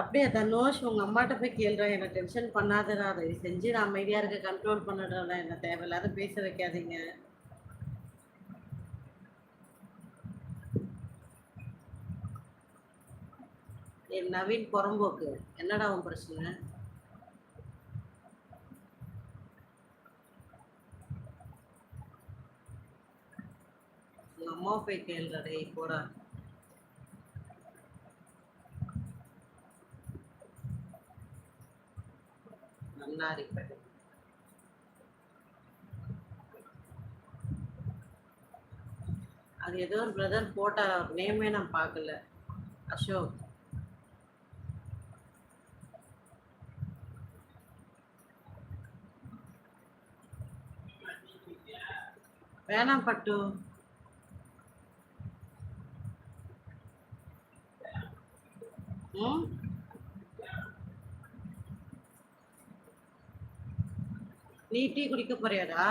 அப்படியே தனோஷ் உங்க அம்மாட்ட போய் கேளுடா என்ன டென்ஷன் பண்ணாதடா தயவு செஞ்சு நான் அமைதியாக இருக்க கண்ட்ரோல் பண்ணுறா என்ன தேவையில்லாத பேச வைக்காதீங்க. என் நவீன் புறம்போக்கு என்னடா உன் பிரச்சனை? உங்க அம்மா போய் கேளுடா டேய் போடா. நல்லா அது ஏதோ ஒரு பிரதர் போட்டார் நேமே நான் பார்க்கல. அசோக். வேணாம் பட்டு. ம்? நீ டீ குடிக்க போறியாடா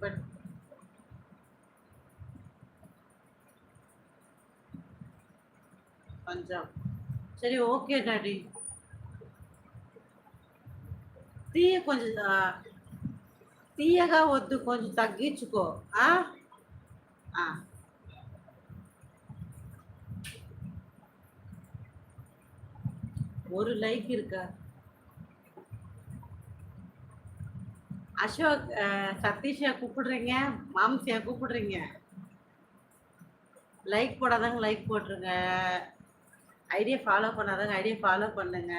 பட் பஞ்சாப் சரி ஓகே டாடி తీయ కొంచెం ఆ, తీయగా వద్దు కొంచెం తగ్గించుకో ஒரு லைக் இருக்கா? அசோக் சதீஷா கூப்பிடுறீங்க? மாம்சியா கூப்பிடுறீங்க? லைக் போடாதாங்க லைக் போட்டுருங்க. ஐடியா ஃபாலோ பண்ணாதாங்க ஐடியா ஃபாலோ பண்ணுங்க.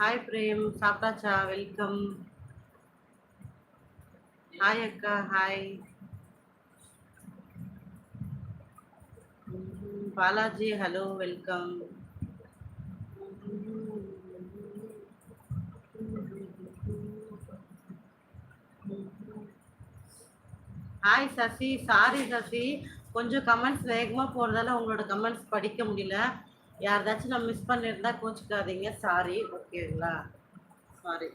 ஹாய் பிரேம் சாப்பிட்டாச்சா வெல்கம் ஹாய் அக்கா hi Balaji hello welcome hi Sasi sorry Sasi கொஞ்சம் கமெண்ட்ஸ் வேகமாக போகிறதால உங்களோட கமெண்ட்ஸ் படிக்க முடியல. யாரதாச்சும் நான் மிஸ் பண்ணியிருந்தா கோச்சிக்காதீங்க. சாரி ஓகேங்களா சாரி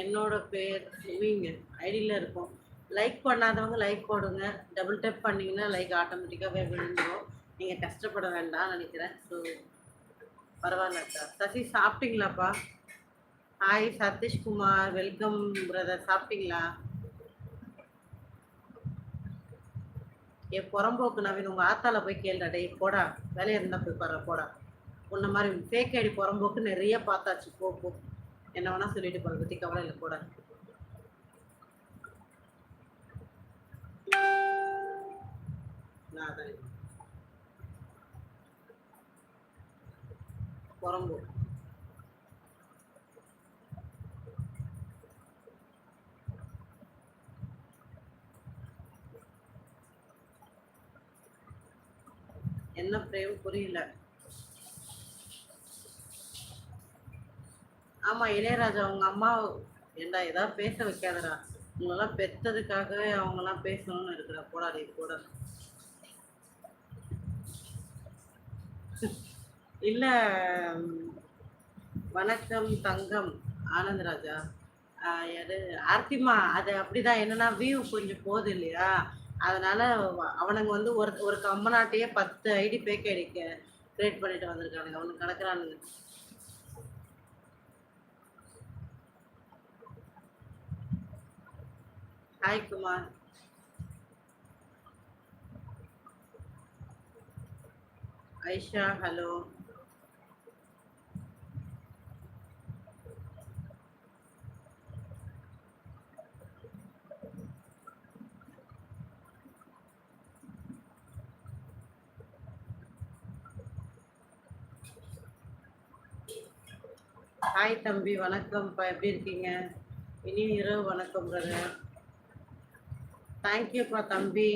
என்னோட பேர் நீங்க ஐடியில் இருக்கும். லைக் பண்ணாதவங்க லைக் போடுங்க. டபுள் டேப் பண்ணிங்கன்னா லைக் ஆட்டோமேட்டிக்காகவே விழுந்துடும் நீங்கள் கஷ்டப்பட வேண்டாம்னு நினைக்கிறேன். ஸோ பரவாயில்லக்கா சசி சாப்பிட்டீங்களாப்பா? ஹாய் சதீஷ்குமார் வெல்கம் பிரதர் சாப்பிட்டீங்களா? என் புறம்போக்கு நவீன் உங்கள் ஆத்தால போய் கேள்றா டேய் போடா. வேலையை இருந்தால் போய் பாரு போடா. உன்ன மாதிரி ஃபேக் ஐடி புறம்போக்கு நிறைய பார்த்தாச்சு. போ போ. என்ன வேணால் சொல்லிட்டு போகிற பற்றி கவலை இல்லை போடா. நான் அதான் குரங்கு என்ன பிரேம் புரியல. ஆமா இளையராஜா அவங்க அம்மா ஏண்டா ஏதாவது பேச வைக்காதடா. உங்களெல்லாம் பெத்ததுக்காகவே அவங்கெல்லாம் பேசணும்னு இருக்கிற போடாடி கூட. இல்லை வணக்கம் தங்கம் ஆனந்தராஜா. ஆஹ் யாரு ஆர்த்திமா அது அப்படிதான். என்னன்னா வியூ கொஞ்சம் போகுது இல்லையா? அதனால அவனுங்க வந்து ஒரு ஒரு கம்பனாட்டையே பத்து ஐடி பேக் அடிக்க கிரியேட் பண்ணிட்டு வந்திருக்கானுங்க. அவனுக்கு கிடக்குறானுங்க hi Kumar. Aisha hello hi தம்பி வணக்கம்ப்பா. எப்படி இருக்கீங்க? இனி இரவு வணக்கம் பிரதர் தேங்க்யூப்பா தம்பி.